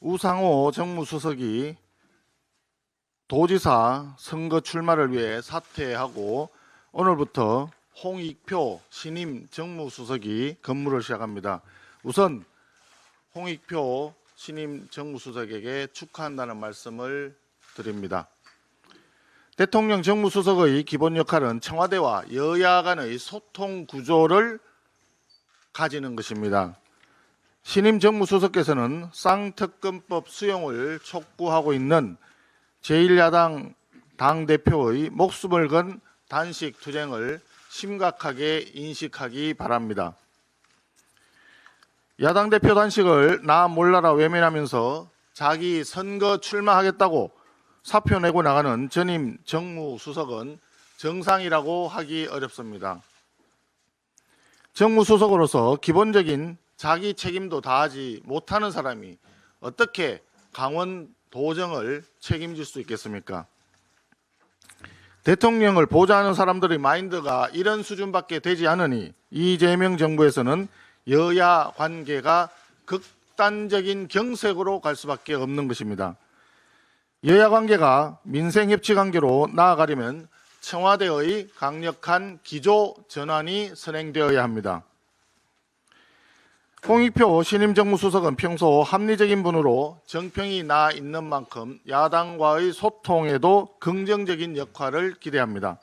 우상호 정무수석이 도지사 선거 출마를 위해 사퇴하고 오늘부터 홍익표 신임 정무수석이 근무를 시작합니다. 우선 홍익표 신임 정무수석에게 축하한다는 말씀을 드립니다. 대통령 정무수석의 기본 역할은 청와대와 여야 간의 소통 구조를 가지는 것입니다. 신임 정무수석께서는 쌍특검법 수용을 촉구하고 있는 제1야당 당대표의 목숨을 건 단식 투쟁을 심각하게 인식하기 바랍니다. 야당 대표 단식을 나 몰라라 외면하면서 자기 선거 출마하겠다고 사표 내고 나가는 전임 정무수석은 정상이라고 하기 어렵습니다. 정무수석으로서 기본적인 자기 책임도 다하지 못하는 사람이 어떻게 강원 도정을 책임질 수 있겠습니까? 대통령을 보좌하는 사람들의 마인드가 이런 수준밖에 되지 않으니 이재명 정부에서는 여야 관계가 극단적인 경색으로 갈 수밖에 없는 것입니다. 여야 관계가 민생 협치 관계로 나아가려면 청와대의 강력한 기조 전환이 선행되어야 합니다. 홍익표 신임 정무수석은 평소 합리적인 분으로 정평이 나 있는 만큼 야당과의 소통에도 긍정적인 역할을 기대합니다.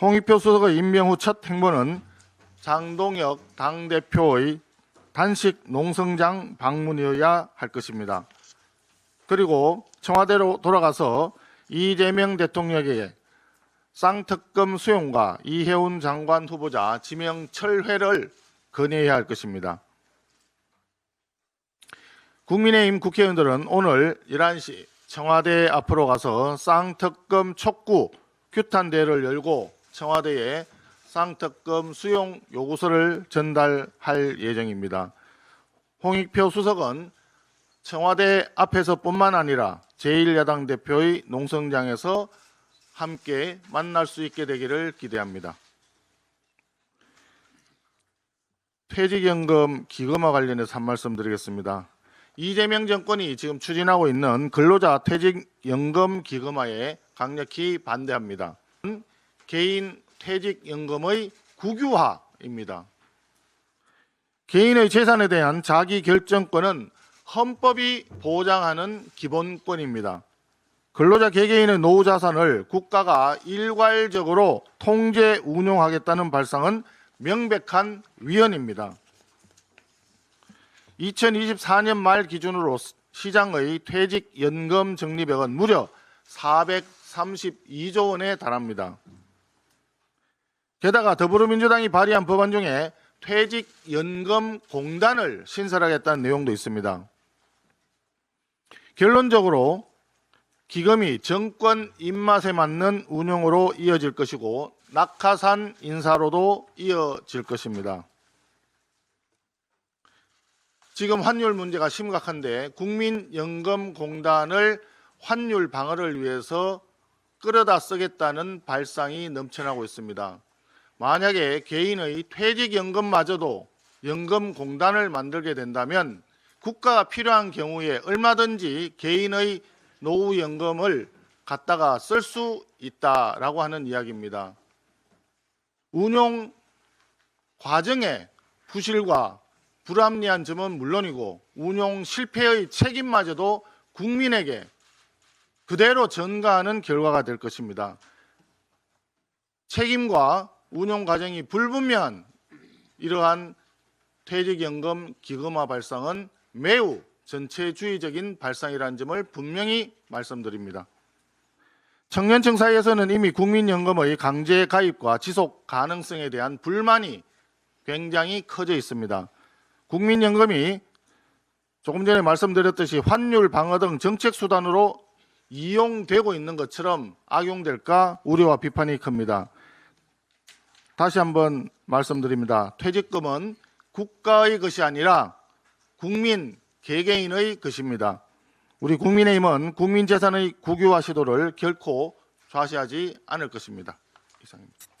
홍익표 수석의 임명 후 첫 행보는 장동혁 당대표의 단식 농성장 방문이어야 할 것입니다. 그리고 청와대로 돌아가서 이재명 대통령에게 쌍특검 수용과 이해운 장관 후보자 지명 철회를 건의해야 할 것입니다. 국민의힘 국회의원들은 오늘 11시 청와대 앞으로 가서 쌍특검 촉구 규탄 대회를 열고 청와대에 쌍특검 수용 요구서를 전달할 예정입니다. 홍익표 수석은 청와대 앞에서뿐만 아니라 제1야당 대표의 농성장에서 함께 만날 수 있게 되기를 기대합니다. 퇴직연금 기금화 관련해서 한 말씀 드리겠습니다. 이재명 정권이 지금 추진하고 있는 근로자 퇴직연금 기금화에 강력히 반대합니다. 개인 퇴직연금의 국유화입니다. 개인의 재산에 대한 자기 결정권은 헌법이 보장하는 기본권입니다. 근로자 개개인의 노후 자산을 국가가 일괄적으로 통제 운용하겠다는 발상은 명백한 위헌입니다. 2024년 말 기준으로 시장의 퇴직연금 적립액은 무려 432조 원에 달합니다. 게다가 더불어민주당이 발의한 법안 중에 퇴직연금 공단을 신설하겠다는 내용도 있습니다. 결론적으로 기금이 정권 입맛에 맞는 운영으로 이어질 것이고 낙하산 인사로도 이어질 것입니다. 지금 환율 문제가 심각한데 국민연금공단을 환율 방어를 위해서 끌어다 쓰겠다는 발상이 넘쳐나고 있습니다. 만약에 개인의 퇴직연금마저도 연금공단을 만들게 된다면 국가가 필요한 경우에 얼마든지 개인의 노후연금을 갖다가 쓸 수 있다라고 하는 이야기입니다. 운용 과정의 부실과 불합리한 점은 물론이고 운용 실패의 책임마저도 국민에게 그대로 전가하는 결과가 될 것입니다. 책임과 운용 과정이 불분명한 이러한 퇴직연금 기금화 발상은 매우 전체주의적인 발상이라는 점을 분명히 말씀드립니다. 청년층 사이에서는 이미 국민연금의 강제 가입과 지속 가능성에 대한 불만이 굉장히 커져 있습니다. 국민연금이 조금 전에 말씀드렸듯이 환율 방어 등 정책 수단으로 이용되고 있는 것처럼 악용될까 우려와 비판이 큽니다. 다시 한번 말씀드립니다. 퇴직금은 국가의 것이 아니라 국민 개개인의 것입니다. 우리 국민의힘은 국민 재산의 국유화 시도를 결코 좌시하지 않을 것입니다. 이상입니다.